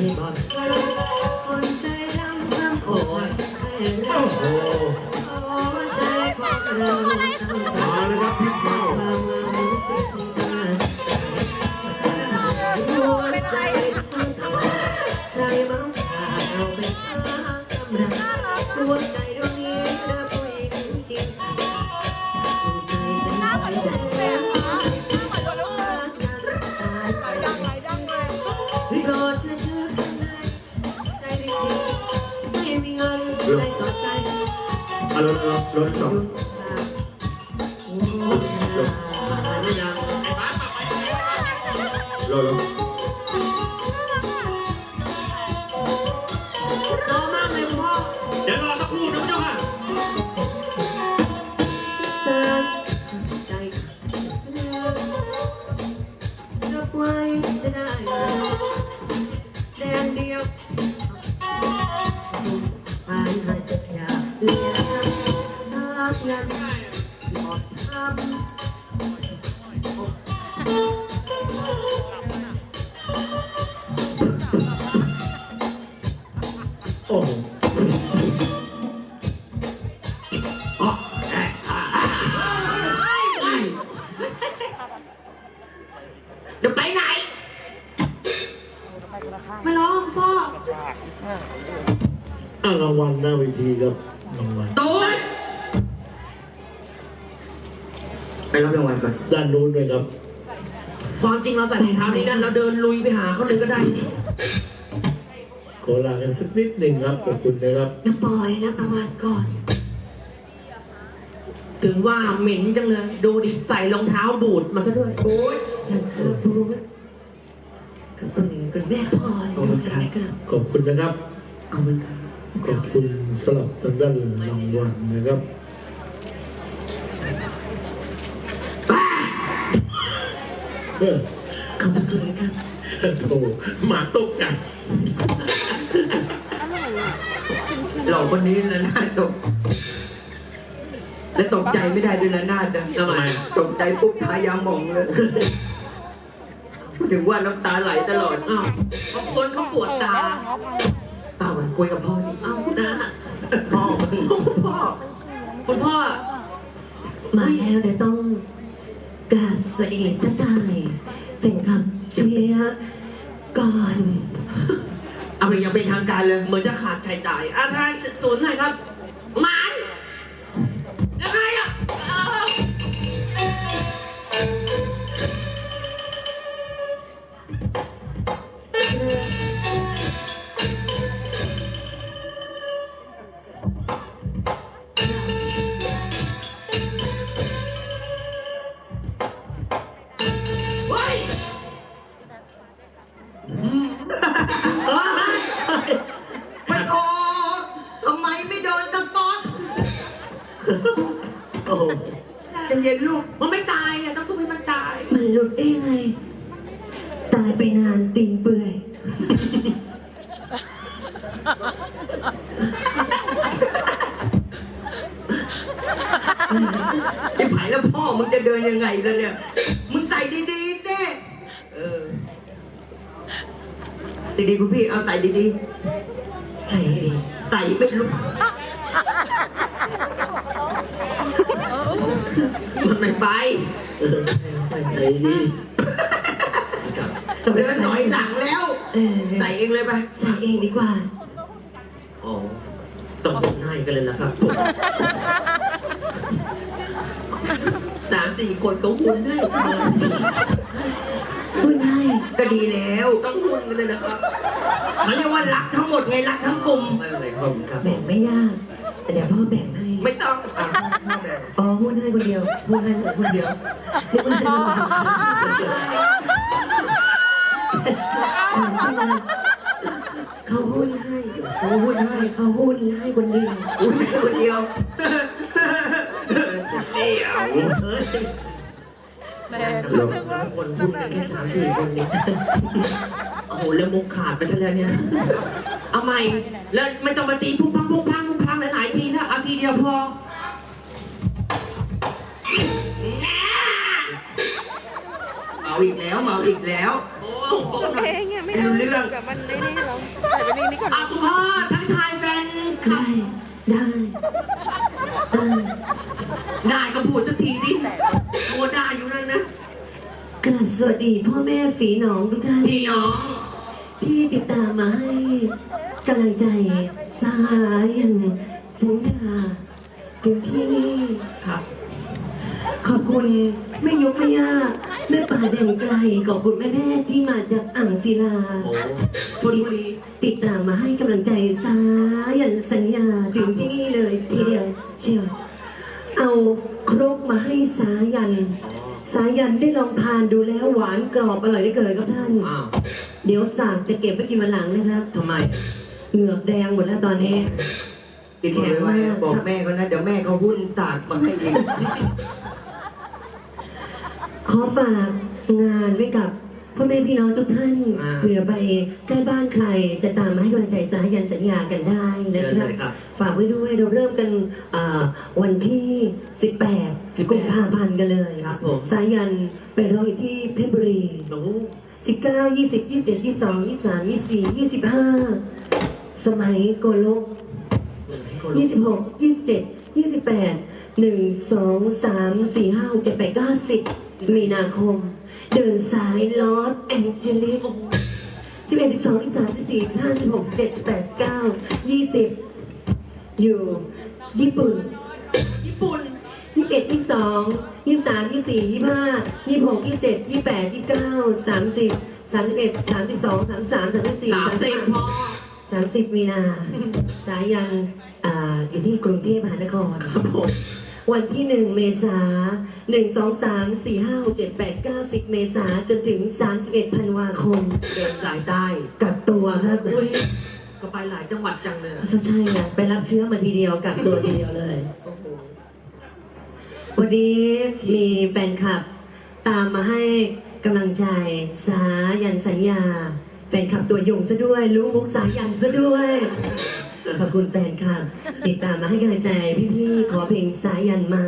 い。 ใจต่อใจ เอารถรถรถจบไโอ้โหอ๋อแอะอ่าจะไปไหนไม่ร้องพ่อ อ่ารางวัลหน้าเวทีครับรางวัล โต๊ รับรางวัลก่อน ด้านนู้นด้วยครับ ความจริงเราใส่รองเท้านี้กันเราเดินลุยไปหาเขาเลยก็ได้นี่ขอลากันสักนิดหนึ่งครับขอบคุณนะครับน้ำปอยนะประวัติก่อน ถึงว่าเหม็นจังเลย ดูดิใส่รองเท้าบูดมาซะด้วยโอ้ยนันทาบูดกับคุณคุณแม่พรอยู่ไหนกันขอบคุณนะครับ ขอบคุณครับ ขอบคุณสำหรับทางด้านรางวัลนะครับ เออขอบคุณครับโถหมาตกใจหล่อคนนี้นะหน้าตก และตกใจไม่ได้ด้วยนะหน้านะทำไมตกใจปุ๊บทายาหมองเลยถึงว่าน้ำตาไหลตลอดอ้าวบางคนเขาปวดตาเปล่าคุยกับพ่อนี่อ้าวคุณนะพ่อคุณพ่อคุณพ่อ มาแล้วเดี๋ยวต้องกราบสวัสดีท่านทาย เป็นคำเชียร์ก่อน เอาไปยังเป็นทางการเลย เหมือนจะขาดใจตายอาทายศูนย์หน่อยครับ แล้วพ่อมึงจะเดินยังไงล่ะเนี่ย มึงใส่ดีๆเด้เออ ดีๆคุณพี่เอาใส่ดีใช่ดีๆใส่ไม่ลุกมันไม่ไปใส่ใจดีเดินหน่อยหลังแล้ว เออใส่เองเลยไป ใส่เองดีกว่า อ๋อต้องเป็นให้กันเลยนะครับผม สามสี่คนก็หุ่นให้พูดให้ก็ดีแล้วต้องหุ่นกันเลยนะครับเขาเรียกว่ารักทั้งหมดไงรักทั้งกลุ่มไม่เป็นไรขอบคุณครับแบ่งไม่ยาก แต่เดี๋ยวพ่อแบ่งให้ ไม่ต้องอะพ่อแม่อ๋อพูดให้คนเดียวพูดให้ผมคนเดียวนึกว่าจะเขาหุ้นให้เขาพูดให้เขาหุ้นให้คนเดียวพูดให้คนเดียว เดี๋ยวแรงลงคนพูดกันแค่สามสี่คนนี้โอ้โหแล้วมุกขาดไปทั้งแล้วเนี่ย เอาใหม่ แล้วไม่ต้องมาตีพุ่งพังพุ่งพังพุ่งพังหลายๆทีนะ เอาทีเดียวพอ เมาอีกแล้วเมาอีกแล้ว โอ้โหเพลงอะไม่เอาแบบมันในนี่เราใส่ไปในนี้ก่อนเอาคุณพ่อทักทายแฟนคลัได้บได้ ได้ ได้ก็พูด สักทีดิโอ้ได้อยู่นั่นนะกราบสวัสดีพ่อแม่ฝีหนองทุกท่านพี่น้องที่ติดตามมาให้กำลังใจสายันสัญญาถึงที่นี่ ครับ ขอบคุณแม่ยกแม่ย่าแม่ป่าแดนไกลขอบคุณแม่แม่ๆที่มาจากอ่างศิลาโอ้ชลบุรีติดตามมาให้กำลังใจสายันสัญญาถึงที่นี่เลยทีเดียวเชียว เอาครกมาให้สายัน สายันได้ลองทานดูแล้วหวานกรอบอร่อยได้เกินครับท่าน อ้าวเดี๋ยวสากจะเก็บไว้กินวันหลังนะครับ ทำไมเหงือกแดงหมดแล้วตอนนี้ กินหมดเลยว่าบอกแม่เขานะ เดี๋ยวแม่เขาหุ้นสากมาให้เองขอฝากงานไว้กับ พ่อแม่พี่น้องทุกท่านอ่า เผื่อไปใกล้บ้านใคร จะตามมาให้กำลังใจสายันสัญญากันได้นะเชิญคเลรับยครับ ฝากไว้ด้วยเราเริ่มกันอ่าวันที่ 18 18กุมภาพันธ์กันเลยครับผม สายันไปร้องอยู่ที่เพชรบุรี โอ้โห19 20 21 22 23 24 25 สมัยโกลก ยี่สิบหกยี่สิบเจ็ดยี่สิบแปดหนึ่งสองสามสี่ห้าหกเจ็ดแปดเก้าสิบ มีนาคม เดินสายลอสแองเจลิสสิบเอ็ดสิบสองสิบสามสิบสี่สิบห้าสิบหกสิบเจ็ดสิบแปดสิบเก้ายี่สิบอยู่ ญี่ปุ่น ญี่ปุ่นยี่สิบเอ็ดยี่สิบสองยี่สิบสามยี่สิบสี่ยี่สิบห้ายี่สิบหกยี่สิบเจ็ดยี่สิบแปดยี่สิบเก้าสามสิบสามสิบเอ็ดสามสิบสองสามสามสามสิบสี่สามสิบพอสามสิบมีนา สายันอ่าอยู่ที่กรุงเทพมหานครครับผม วันที่หนึ่งเมษาหนึ่งสองสามสี่ห้าหกเจ็ดแปดเก้าสิบเมษาจนถึงสามสิบเอ็ดธันวาคม เดินสายใต้กักตัวครับอุ้ยก็ไปหลายจังหวัดจังเลยอะเขาใช่อะไปรับเชื้อมาทีเดียวกักตัวทีเดียวเลย โอ้โหวันนี้มีแฟนคลับ ตามมาให้กำลังใจสายันสัญญา แฟนคลับตัวยงซะด้วย รู้มุกสายันซะด้วย ขอบคุณแฟนคลับ ติดตามมาให้กำลังใจพี่ๆขอเพลงสายันมา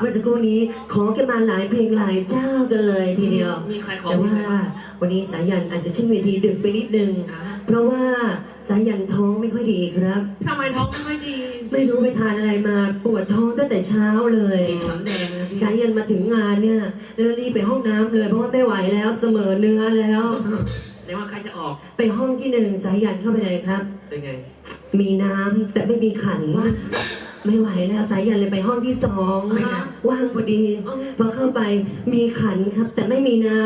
เมื่อสักครู่นี้ขอกันมาหลายเพลงหลายเจ้ากันเลยทีเดียว มีใครขอแต่เพลงว่าไหมวันนี้สายันอาจจะขึ้นเวทีดึกไปนิดนึงอ่าเพราะว่าสายันท้องไม่ค่อยดีครับ ทำไมท้องไม่ค่อยดีไม่รู้ไปทานอะไรมาปวดท้องตั้งแต่เช้าเลยกินสำแดงนะพี่สายันมาถึงงานเนี่ยแล้วรีบไปห้องน้ำเลยเพราะว่าไม่ไหวแล้วเสมอเนื้อแล้ว เรียกว่าใครจะออก ไปห้องที่หนึ่งสายันเข้าไปเลยครับ เป็นไง มีน้ำแต่ไม่มีขัน ไม่ไหวแล้วสายันเลยไปห้องที่สองไม่นะว่างพอดีอ๋อ พอเข้าไปมีขันครับ แต่ไม่มีน้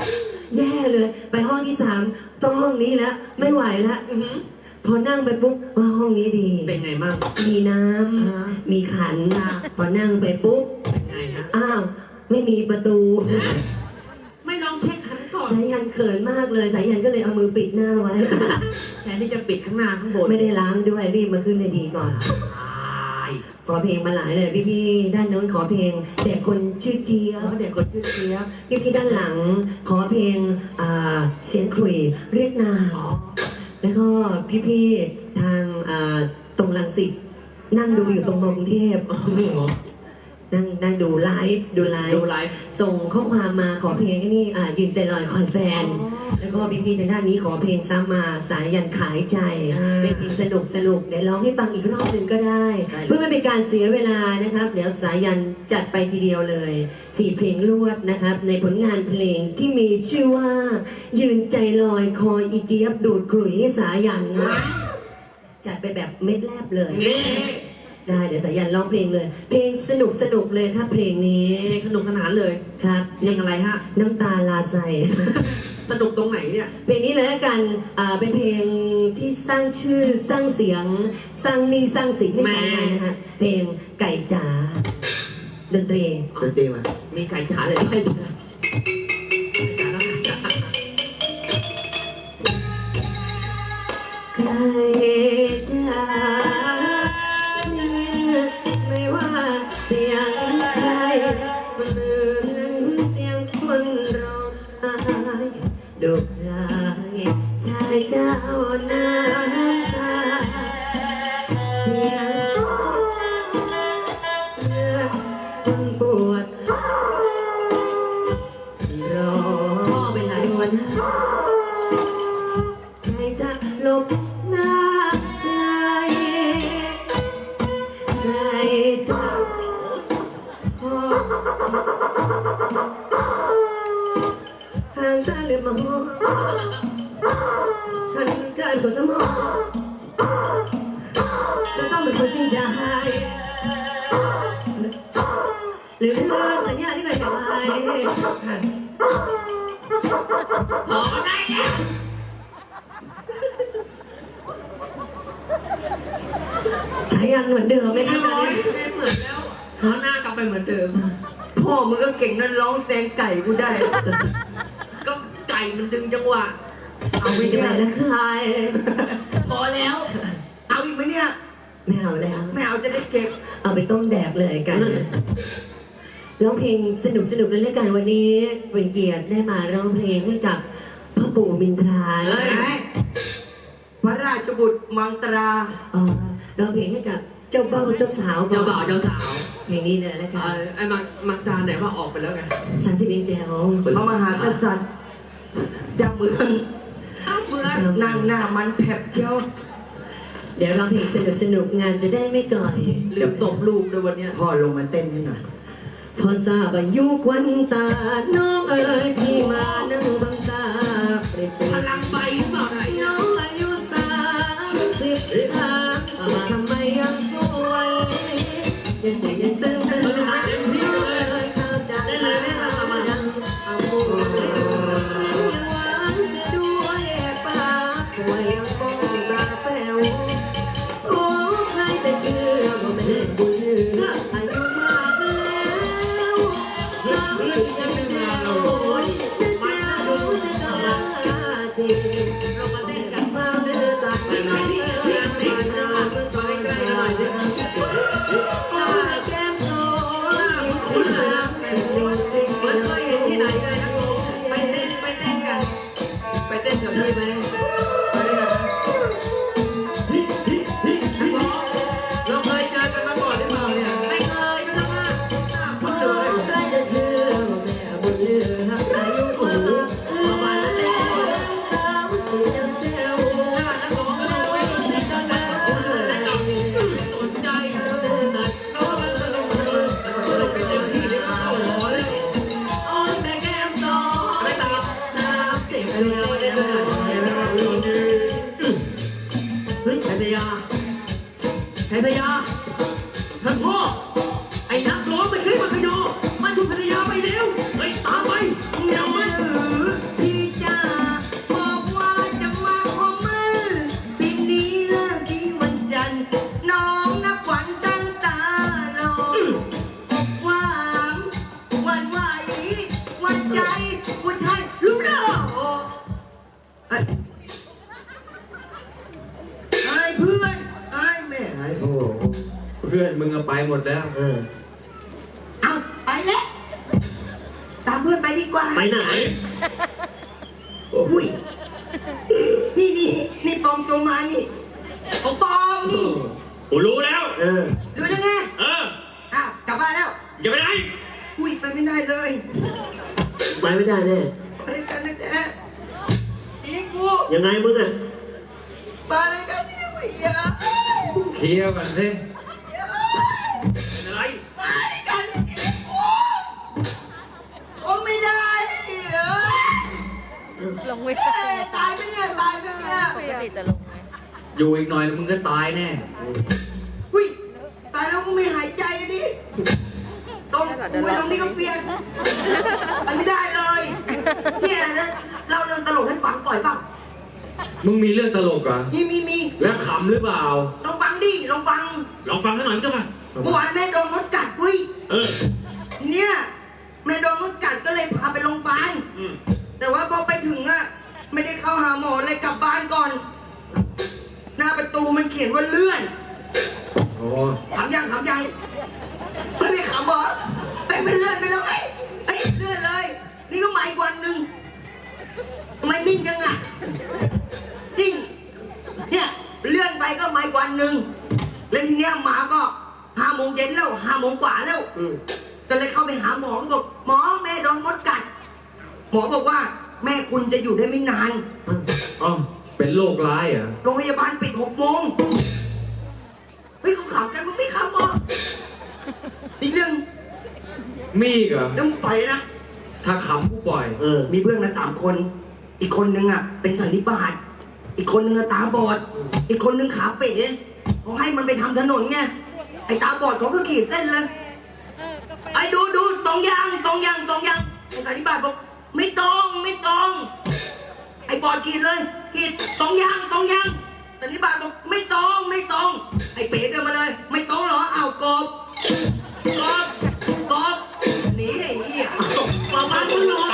ำแย่เลย ไปห้องที่สามต้องห้องนี้แล้วไม่ไหวแล้วอื้อหือพอนั่งไปปุ๊บว่าห้องนี้ดี เป็นไงบ้าง มีน้อ่าำมีขันอ่าพอนั่งไปปุ๊บเป็นไงฮะอ้าว ไม่มีประตู ไม่ลองเช็คคันก่อน สายันเขินมากเลย สายันก็เลยเอามือปิดหน้าไว้ แทนที่จะปิดข้างหน้าข้างบนไม่ได้ล้างด้วยรีบมาขึ้นเวทีก่อนตายขอเพลงมาหลายเลยพี่ๆด้านโน้นขอเพลงแต่คนชื่อเจี๊ยแล้วบเด็กคนชื่อเสียบพี่ๆด้านหลังขอเพลงอ่าเสียงขลุ่ยเรียกนามอ๋อแล้วก็พี่ๆทางอ่าตรงลังสิตนั่งดูอยู่ตรงมอกรุงเทพนั่ งนั่งดูไลฟ์ดูไลดูฟ์ไลฟ์ ส่งข้อความมาขอเพลงไอ้นี่อ่ายืนใจลอยคอนแฟนอ๋อแล้วก็พี่ๆทางด้านนี้ขอเพลงซ้ำมาสายยันขายใจอ่าเป็นเพลงสนุกสนุกเดี๋ยวร้องให้ฟังอีกรอบหนึ่งก็ได้ ได้เลย เพื่อไม่เป็นการเสียเวลานะครับ เดี๋ยวสายยันจัดไปทีเดียวเลยสี่เพลงรวดนะครับ ในผลงานเพลงที่มีชื่อว่า ยืนใจลอยคอยอีเจี๊ยบดูดกลุ่ยให้สายันนะจัดไปแบบเม็ดแรบเลย นี่ ได้เดี๋ยวสายันร้องเพลงเลย เพลงสนุกสนุกเลยครับเพลงนี้เพลงสนุกสนานเลยครับเพลงอะไรฮะ น้ำตาลาใส สนุกตรงไหนเนี่ย เพลงนี้เลยละกันอ่าเป็นเพลงที่สร้างชื่อสร้างเสียง สร้างหนี่สร้างสิ่งให้แม่สายงานนะฮะเพลงไก่จ๋าดนตรีดนตรีมามีไก่จ๋าเลยไก่จ๋าจ๋า ดกร้ายชายเจ้า มองทันการกดสมองจะต้องเป็นคนจริงใจหรือเลิกสัญญาที่เคยทำไว้พอได้แล้วใช้ยันเหมือนเดิมไหมไม่ครับตอนน้อยนี้ไม่เหมือนแล้วหาหน้ากลับไปเหมือนเดิม พ่อมึงก็เก่งนั่นร้องแซงไก่กูได้ ก็ไก่มันดึงจังหวะ เอาไปจะไปแล้วใครพอแล้ว เอาอีกไหมเนี่ย ไม่เอาแล้ว ไม่เอาจะได้เก็บ เอาไปต้มแดกเลยกันร้องเพลงสนุกสนุกเลยแล้วกันวันนี้เป็นเกียรติได้มาร้องเพลงให้กับพ่อปู่มินทราเฮ้ยพระราชบุตรมังตรา เออร้องเพลงให้กับเจ้าเบ้าเจ้าสาวเจ้าบ่าวเจ้าสาวเพลงนี้เลยแล้วกัเอ่นอไอ้มังมังจานไหนว่าออกไปแล้วไงสันสิรินแจวพระมหากษัตริย์ จากเมืองอ้าวเมืองนั่งหน้ามันแผบเที่ยวเดี๋ยวร้องเพลงสนุกสนุกงานจะได้ไม่กล่อย ลืมตบลูกด้วยวันเนี้ยพ่อลงมาเต้นให้หน่อยพอทราบอายุควันตา น้องเอ๋ยพี่มานั่งบังตาเปรียบเปรพยลังใบหรือเปล่าไหนน้องอายุสามสิบสามสิบทำไมยังสวยยังเด็กยังตึงตึงหาน้องเอ๋ย ไปเามสิบแล้วเนี่ยเฮ้ยไท เอ้ยไอ้เพื่อนไอ้แม่ไอ้โอ้โหเพื่อนมึงเอาไปหมดแล้ว เออ เอาไปแล้วตามเพื่อนไปดีกว่า ไปไหน อุ้ย นี่นี่นี่ปลอมตัวมานี่ของปลอมนี่ กูรู้แล้ว เออรู้ยังไง เออ อ้าวกลับบ้านแล้ว อย่าไปไหน อุ้ยไปไม่ได้เลย ไปไม่ได้แน่ ไปด้วยกันนะจ๊ะอีกู ยังไงมึงอะไปด้วยกันเนี่ยไม่อยากเคลียร์กันสิเป็นอะไรไปด้วยกันเนี่ยอีกูโอ้ไม่ได้เอ้ยลงไม่เอ้ได้ยตายไปเนี่ยตายไปเนี่ยปกติจะลงไหมอยู่อีกหน่อยแล้วมึงก็ตายแน่อุ้ยตายแล้วก็ไม่หายใจดิตรงกูไปตรงนี้ก็เปลี่ยนไปไม่ได้เลยเนี่ยนะเราเรื่องตลกให้ฟังปล่อยเปล่า มึงมีเรื่องตลกเหรอะมีมีมีแล้วขำหรือเปล่า ลองฟังดิลองฟัง ลองฟังกันหน่อยมั้ยเจ้าค่ะเมื่อวานแม่โดนมดกัดเว้ยเออ เนี่ยแม่โดนมดกัดก็เลยพาไปโรงพยาบาลอืมแต่ว่าพอไปถึงอะไม่ได้เข้าหาหมอเลยกลับบ้านก่อน หน้าประตูมันเขียนว่าเลื่อนโอ้ขำยังขำยังไม่ได้ขำเหรอไอ้ยมันเลื่อนไปแล้วไอ้ไอ้ยเลื่อนเลย นี่ก็มาอีกวันหนึ่งทำไมไม่นิ่งจังอะจริงเนี่ย เลื่อนไปก็ไม่วันหนึ่งแล้วทีเนี้ยหมาก็ห้าโมงเย็นแล้วห้าโมงกว่าแล้วอืมก็เลยเข้าไปหาหมอบอกหมอแม่โดนมดกัด หมอบอกว่า แม่คุณจะอยู่ได้ไม่นาน อ๋อเป็นโรคร้ายเหรอโรงพยาบาลปิดหกโมงเฮ้ยเขาขำกันมึงไม่ขำหรออีกเรื่องมีอีกเหรอเรื่องปล่อยเลยนะ ถ้าขำผู้ปล่อย เออ มีเพื่อนมาสามคน อีกคนนึงอะ เป็นสันนิบาต อีกคนนึงตาบอด อีกคนนึงขาเป๋เขาให้มันไปทำถนนไง ไอ้ตาบอดเขาก็ขีดเส้นเลย ไอ้ดูดูตองยางตองยางตองยางไอ้สันิบาตบอกไม่ตองไม่ตองไอ้บอดขีดเลยขีดตองยางตองยางสันนิบาตบอกไม่ตองไม่ตองไอ้เป๋เดินมาเลย ไม่ตองหรอเอาวกบกบกบหนีไอ้เหี้ยมาบ้านมึงเหรอ